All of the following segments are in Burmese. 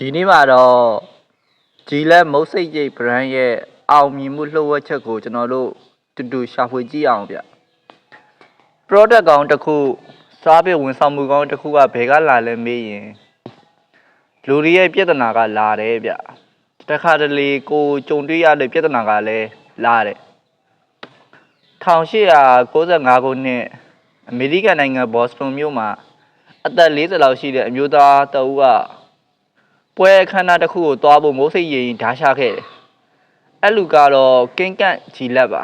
ဒီနေ့မှာတော့ဂျီလက်မုတ်စိတ်ရိတ် brand ရဲ့အောင်မြင်မှုလှုပ်ဝက်ချက်ကိုကျွန်တော်တို့တူတူရှာဖွေကြည့်အောင်ဗျ product ကောင်းတစ်ခုစားပြဝန်ဆောင်မှုကောင်းတစ်ခုကဘယ်ကလာလဲမေးရင်လူတွေရဲ့ပြဿနာကလာတယ်ဗျတခါတလေကိုကြုံတွေ့ရတဲ့ပြဿနာကလည်းလာတယ်1895ခုနှစ်အမေရိကန်နိုင်ငံဘော့စတွန်မြို့မှာအသက်40လောက်ရှိတဲ့အမျိုးသားတအုပ်က ပွဲအခမ်းအနားတစ်ခုကိုသွားဖို့မိုးစိတ်ရင်ဓာရှာခဲ့တယ်။အဲ့လူကတော့ကင်းကန့်ဂျီလက်ပါ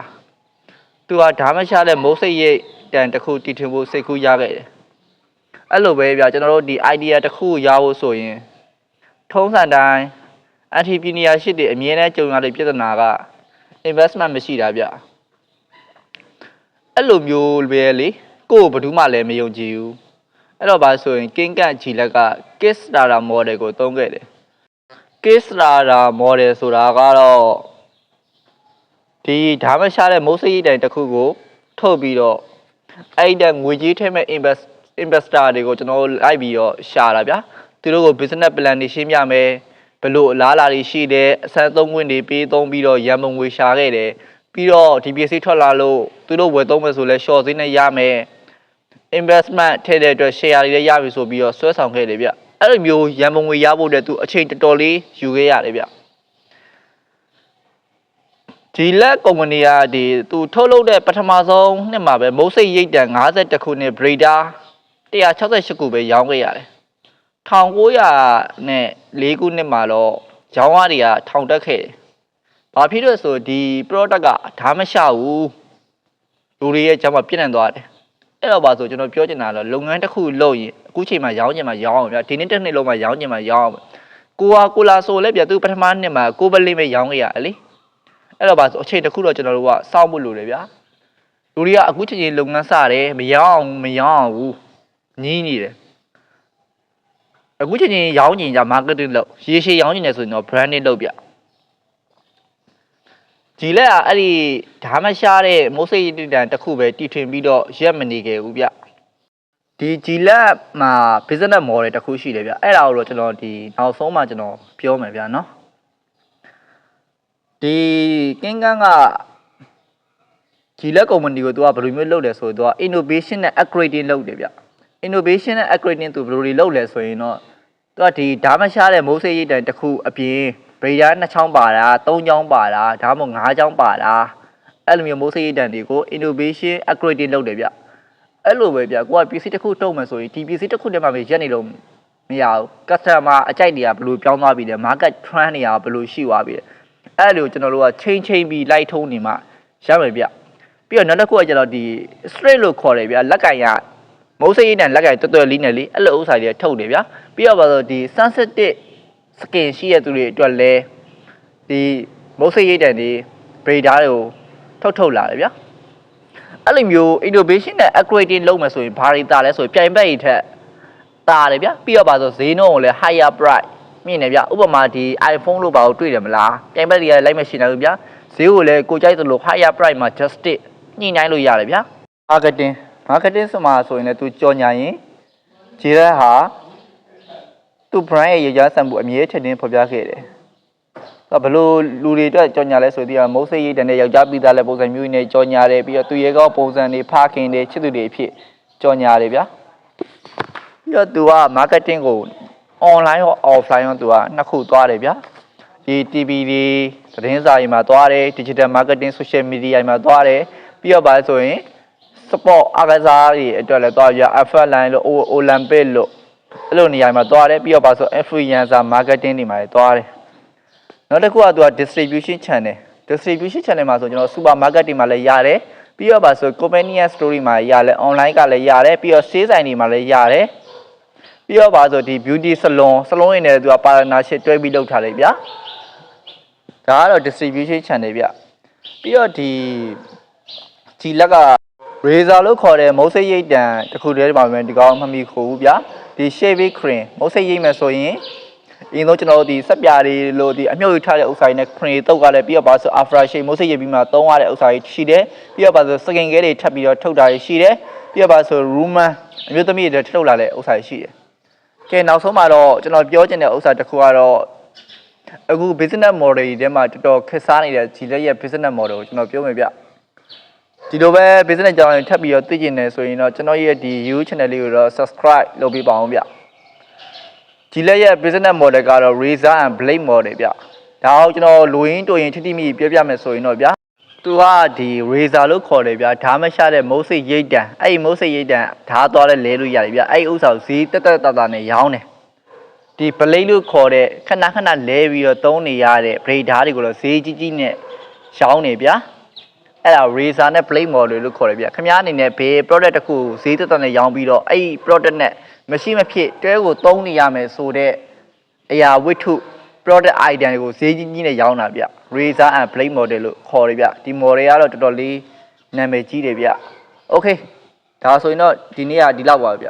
။သူဟာဓာမရှာတဲ့မိုးစိတ်ရိတ်တန်တစ်ခုတီထွင်ဖို့စိတ်ကူးရခဲ့တယ်။အဲ့လိုပဲဗျာကျွန်တော်တို့ဒီ idea တစ်ခုကိုရဖို့ဆိုရင်ထုံးစံတိုင်း entrepreneurship တွေအမြဲတမ်းကြုံရတဲ့ပြဿနာက investment မရှိတာဗျ။အဲ့လိုမျိုးပဲလေကိုယ်ဘယ်သူမှလည်းမယုံကြည်ဘူး။ အဲ့တော့ဘာဆိုရင်ကင်းကန့်ဂျီလက်က Kickstarter model ကိုသုံးခဲ့တယ် Kickstarter model ဆိုတာကတော့ဒီဓာမရှာတဲ့မိုးစိတ်တိုင်တစ်ခုကိုထုတ်ပြီးတော့အဲ့ဒီငွေကြီးထည့်မဲ့ invest investor တွေကိုကျွန်တော်တို့လိုက်ပြီးတော့ရှာတာဗျာသူတို့ကို business plan တွေရှင်းပြမယ်ဘယ်လိုအလားအလာတွေရှိတယ်အစမ်းသုံးခွင့်တွေပေးသုံးပြီးတော့ရန်ပုံငွေရှာခဲ့တယ်ပြီးတော့ဒီပစ္စည်းထွက်လာလို့သူတို့ဝယ်သုံးမယ်ဆိုလဲ short ဈေးနဲ့ရမယ် investment ထည့်တဲ့အတွက် share တွေလည်းရပြီဆိုပြီးတော့ဆွဲဆောင်ခဲ့တယ်ဗျအဲ့လိုမျိုးရန်ပုံငွေရဖို့အတွက်သူအချိန်တော်တော်လေးယူခဲ့ရတယ်ဗျဒီလက်ကုမ္ပဏီကဒီသူထုတ်လုပ်တဲ့ပထမဆုံးနှစ်မှာပဲမုတ်စိတ်ရိတ်တန်52ခုနှစ် Breeder 168ခုပဲရောင်းခဲ့ရတယ်1900နဲ့4ခုနှစ်မှာတော့ရောင်းရတွေကထောင်တက်ခဲ့တယ်ဘာဖြစ်လို့ဆိုဒီ product ကဓာမရှဘူးလူတွေရဲ့ဂျမ်းမှာပြည့်နေသွားတယ် အဲ့တော့ပါဆိုကျွန်တော်ပြောချင်တာတော့လုပ်ငန်းတစ်ခုလုပ်ရင်အခုချိန်မှာရောင်းချင်မှာရောင်းအောင်ဗျာဒီနေ့တစ်နှစ်လုံးမှာရောင်းချင်မှာရောင်းအောင်ကိုဟာကိုလာဆိုလည်းဗျာသူပထမနှစ်မှာကိုပလေးပဲရောင်းခဲ့ရလေအဲ့တော့ပါဆိုအချိန်တစ်ခုတော့ကျွန်တော်တို့ကစောင့်ဖို့လိုတယ်ဗျာလူတွေကအခုချိန်ချင်းလုပ်ငန်းစတယ်မရောင်းအောင်မရောင်းအောင်ဘူးညင်းနေတယ်အခုချိန်ချင်းရောင်းချင်ကြ marketing လုပ်ရေရှည်ရောင်းချင်တယ်ဆိုရင်တော့ branding လုပ်ဗျ ဒီလက်ကအဲ့ဒီဓာမရှားတဲ့မိုးစိတ်တန်တစ်ခုပဲတီထွင်ပြီးတော့ရက်မနေခဲ့ဘူးဗျဒီဂျီလက်မှာ business model တစ်ခုရှိတယ်ဗျအဲ့ဒါကိုတော့ကျွန်တော်ဒီနောက်ဆုံးမှကျွန်တော်ပြောမယ်ဗျာနော်ဒီကင်းကန်းကဂျီလက်ကုမ္ပဏီကိုသူကဘယ်လိုမျိုးလုပ်လဲဆိုတော့သူက innovation နဲ့ upgrading လုပ်တယ်ဗျ innovation နဲ့ upgrading သူဘယ်လိုတွေလုပ်လဲဆိုရင်တော့သူကဒီဓာမရှားတဲ့မိုးစိတ်ရိတ်တန်တစ်ခုအပြင် ဗေဒါနှစ်ချောင်းပါတာသုံးချောင်းပါတာဒါမှမဟုတ်ငါးချောင်းပါတာအဲ့လိုမျိုးမိုးစိတ်ရိတ်တန်တွေကို innovation upgrading လုပ်တယ်ဗျအဲ့လိုပဲဗျကိုကပစ္စည်းတစ်ခုတုံးမယ်ဆိုရင်ဒီပစ္စည်းတစ်ခုတည်းမှပဲရက်နေလို့မရဘူး customer အကြိုက်တွေကဘယ်လိုပြောင်းသွားပြီလဲ market trend တွေကဘယ်လိုရှိသွားပြီလဲအဲ့လိုကျွန်တော်တို့ကချိန်ချိန်ပြီးလိုက်ထုံးနေမှရမယ်ဗျပြီးတော့နောက်တစ်ခုကကျတော့ဒီ straight လို့ခေါ်တယ်ဗျလက်ကင်ရမုတ်စိတ်ရည်တန်လက်ကင်တွတ်တွတ်လေးနဲ့လေအဲ့လိုဥစ္စာတွေထုတ်တယ်ဗျာပြီးတော့ပါဆိုဒီ sensitive skin ရှိတဲ့သူတွေအတွက်လဲဒီမုတ်စိတ်ရည်တန်တွေ breeder တွေကိုထုတ်ထုတ်လာတယ်ဗျာအဲ့လိုမျိုး innovation နဲ့ upgrading လုပ်မယ်ဆိုရင်ဘာတွေတာလဲဆိုရင်ပြိုင်ဘက်တွေထက်တာတယ်ဗျာပြီးတော့ပါဆိုဈေးနှုန်းကိုလည်း higher price မြင့်နေဗျာဥပမာဒီ iPhone လို့ပါကိုတွေ့တယ်မလားပြိုင်ဘက်တွေကလိုက်မရှင်တယ်ဗျာဈေးကိုလည်းကိုကြိုက်သလို higher price မှာ justic ညှိနှိုင်းလို့ရတယ်ဗျာ marketing marketing ဆိုမှဆိုရင်လည်း तू ကြော်ညာရင်ဂျီရက်ဟာ သူ့ brand ရဲ့ရည်ရွယ်စံမှုအမြဲထင်ထင်ဖော်ပြခဲ့တယ်။ဆိုတော့ဘလို့လူတွေအတွက်ကြော်ညာလဲဆိုပြီးတော့မုတ်စိတ်ရည်တန်တဲ့ယောက်ျားပြီးသားလဲပုံစံမျိုးနဲ့ကြော်ညာတယ်ပြီးတော့သူရဲ့ကောပုံစံတွေဖခင်တွေချစ်သူတွေအဖြစ်ကြော်ညာတယ်ဗျာ။ပြီးတော့ तू က marketing ကို online ရော offline ရော तू ကနှစ်ခုသွားတယ်ဗျာ။ဒီ TV တွေသတင်းစာတွေမှာသွားတယ် digital marketing social media တွေမှာသွားတယ်ပြီးတော့ဗာဆိုရင် sport အားကစားတွေအတွက်လည်းသွားပြ F1 line လို့ Olympic လို့ အဲ့လိုနေရာမှာသွားတယ်ပြီးတော့ပါဆို influencer marketing တွေမှာလည်းသွားတယ်နောက်တစ်ခုကသူက distribution channel distribution channel မှာဆိုကျွန်တော် supermarket တွေမှာလည်းရတယ်ပြီးတော့ပါဆို convenience store တွေမှာရတယ် online ကလည်းရတယ်ပြီးတော့ဆေးဆိုင်တွေမှာလည်းရတယ်ပြီးတော့ပါဆိုဒီ beauty salon salon တွေနဲ့သူက partnership တွဲပြီးလုပ်ထားတယ်ဗျာဒါကတော့ distribution channel ဗျပြီးတော့ဒီဒီလက်က razor လို့ခေါ်တဲ့မုတ်စိတ်ရိတ်တန်တစ်ခုတည်းမှာပဲဒီကောင်မမီခိုဘူးဗျာဒီ shave cream မုတ်စိတ်ရိတ်မယ်ဆိုရင်အရင်ဆုံးကျွန်တော်တို့ဒီစက်ပြားတွေလို့ဒီအမြုပ်ယူထားတဲ့ဥစ္စာတွေနဲ့ cream တုပ်ကလည်းပြီးတော့ပါဆို after shave မုတ်စိတ်ရိတ်ပြီးမှသုံးရတဲ့ဥစ္စာတွေရှိတယ်ပြီးတော့ပါဆို skin care တွေထပ်ပြီးတော့ထုတ်တာတွေရှိတယ်ပြီးတော့ပါဆို rumen အမျိုးသမီးတွေထုတ်လာတဲ့ဥစ္စာတွေရှိတယ်ကဲနောက်ဆုံးမှာတော့ကျွန်တော်ပြောချင်တဲ့ဥစ္စာတစ်ခုကတော့အခု business model တွေထဲမှာတော်တော်ခက်စားနေတဲ့ဂျီလက်ရဲ့ business model ကိုကျွန်တော်ပြောမယ်ဗျ ဒီလိုပဲ business ကြောင်းတွေထပ်ပြီးတော့သိကျင်နေဆိုရင်တော့ကျွန်တော်ရဲ့ဒီ YouTube channel လေးကိုတော့ subscribe လုပ်ပေးပါအောင်ဗျဂျီလက်ရဲ့ business model ကတော့ razor and blade model ဗျဒါအောင်ကျွန်တော်လူရင်းတူရင်ထိတိမိပြောပြမယ်ဆိုရင်တော့ဗျသူကဒီ razor လို့ခေါ်တယ်ဗျဓာတ်မရှာတဲ့မုတ်စိတ်ရိတ်တံအဲ့ဒီမုတ်စိတ်ရိတ်တံဓာတ်သွားလဲလဲလို့ရတယ်ဗျအဲ့ဒီဥစ္စာကိုဈေးတက်တက်တာတာနဲ့ရောင်းတယ်ဒီပလိတ်လို့ခေါ်တဲ့ခဏခဏလဲပြီးတော့သုံးနေရတဲ့ဗရိတ်ဓာတ်တွေကိုတော့ဈေးကြီးကြီးနဲ့ရောင်းနေဗျာ အဲ့ဒါ razor နဲ့ blade model လို့ခေါ်တယ်ဗျာခင်ဗျားအနေနဲ့ဘယ် product တစ်ခုကိုဈေးတက်တက်နဲ့ရောင်းပြီးတော့အဲ့ဒီ product နဲ့မရှိမဖြစ်တွဲကိုသုံးနေရမယ်ဆိုတဲ့အရာဝတ္ထု product item တွေကိုဈေးကြီးကြီးနဲ့ရောင်းတာဗျ razor and blade model လို့ခေါ်တယ်ဗျဒီ model ကတော့တော်တော်လေးနာမည်ကြီးတယ်ဗျ okay ဒါဆိုရင်တော့ဒီနေ့ကဒီလောက်ပါပဲဗျ